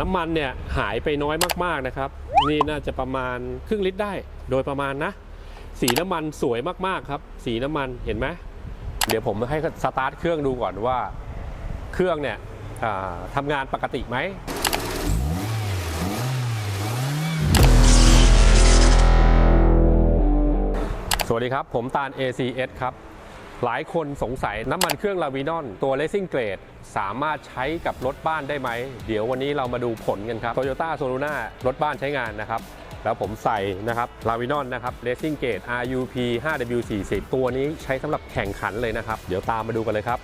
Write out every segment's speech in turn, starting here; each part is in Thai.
น้ำมันเนี่ยหายไปน้อยมากๆนะครับ นี่น่าจะประมาณครึ่งลิตรได้โดยประมาณนะ สีน้ำมันสวยมากๆครับ สีน้ำมันเห็นไหมเดี๋ยวผมให้สตาร์ทเครื่องดูก่อนว่า เครื่องเนี่ยทำงานปกติไหมสวัสดีครับ ผมตาล ACS ครับ หลายคนสงสัยน้ำมันเครื่องลาวินอนตัว Racing Grade สามารถใช้กับรถบ้านได้ไหม เดี๋ยววันนี้เรามาดูผลกันครับ Toyota s o l u n a รถบ้านใช้งานนะครับ แล้วผมใส่นะครับลาวินอนนะครับ Racing Grade RUP 5W40 ตัวนี้ใช้สำหรับแข่งขันเลยนะครับ เดี๋ยวตามมาดูกันเลยครับ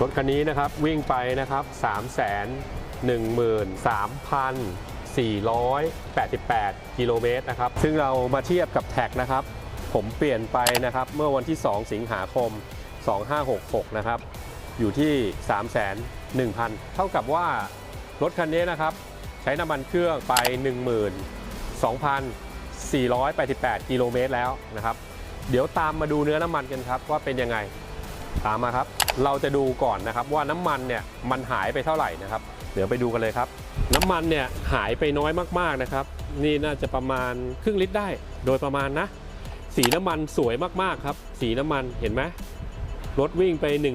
รถคันนี้นะครับวิ่งไปนะครับ 3 1 3 488 กิโลเมตรนะครับ ซึ่งเรามาเทียบกับแท็กนะครับ ผมเปลี่ยนไปนะครับ เมื่อวันที่ 2 สิงหาคม 2566 นะครับ อยู่ที่3 1 0 0 0 เท่ากับว่ารถคันนี้นะครับ ใช้น้ำมันเครื่องไป 12,488 กิโลเมตรแล้วนะครับ เดี๋ยวตามมาดูเนื้อน้ำมันกันครับว่าเป็นยังไง ตามมาครับ เราจะดูก่อนนะครับว่าน้ำมันเนี่ยมันหายไปเท่าไหร่นะครับ เดี๋ยวไปดูกันเลยครับ น้ำมันเนี่ยหายไปน้อยมากๆนะครับ นี่น่าจะประมาณครึ่งลิตรได้ โดยประมาณนะ สีน้ำมันสวยมากๆครับ สีน้ำมันเห็นไหมรถวิ่งไป 1 2 4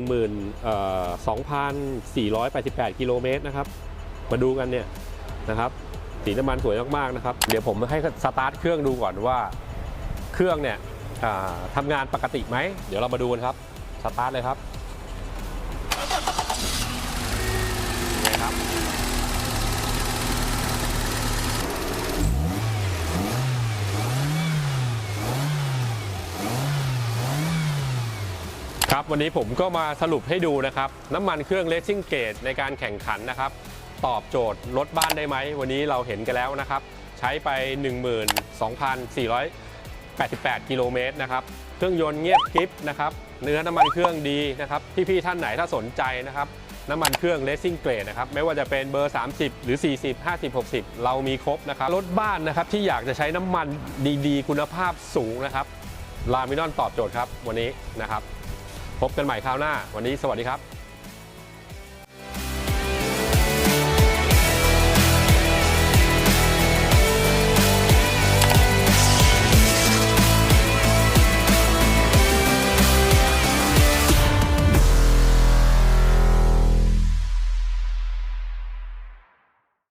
8 8 กิโลเมตรนะครับ มาดูกันเนี่ยนะครับสีน้ำมันสวยมากๆนะครับ เดี๋ยวผมให้สตาร์ทเครื่องดูก่อนว่าเครื่องเนี่ยทำงานปกติไหม เดี๋ยวเรามาดูกันครับ สตาร์ทเลยครับ ครับวันนี้ผมก็มาสรุปให้ดูนะครับน้ำมันเครื่อง Racing Gate ในการแข่งขันนะครับตอบโจทย์รถบ้านได้ไหม วันนี้เราเห็นกันแล้วนะครับ ใช้ไป 12,488 กิโลเมตรนะครับเครื่องยนต์เงียบกริบนะครับเนื้อน้ำมันเครื่องดีนะครับพี่ๆท่านไหนถ้าสนใจนะครับน้ำมันเครื่อง Racing Grade นะครับไม่ว่าจะเป็นเบอร์ 30 หรือ 40 50 60 เรามีครบนะครับรถบ้านนะครับที่อยากจะใช้น้ำมันดีๆ คุณภาพสูงนะครับลามินอนตอบโจทย์ครับวันนี้นะครับ พบกันใหม่คราวหน้าวันนี้สวัสดีครับ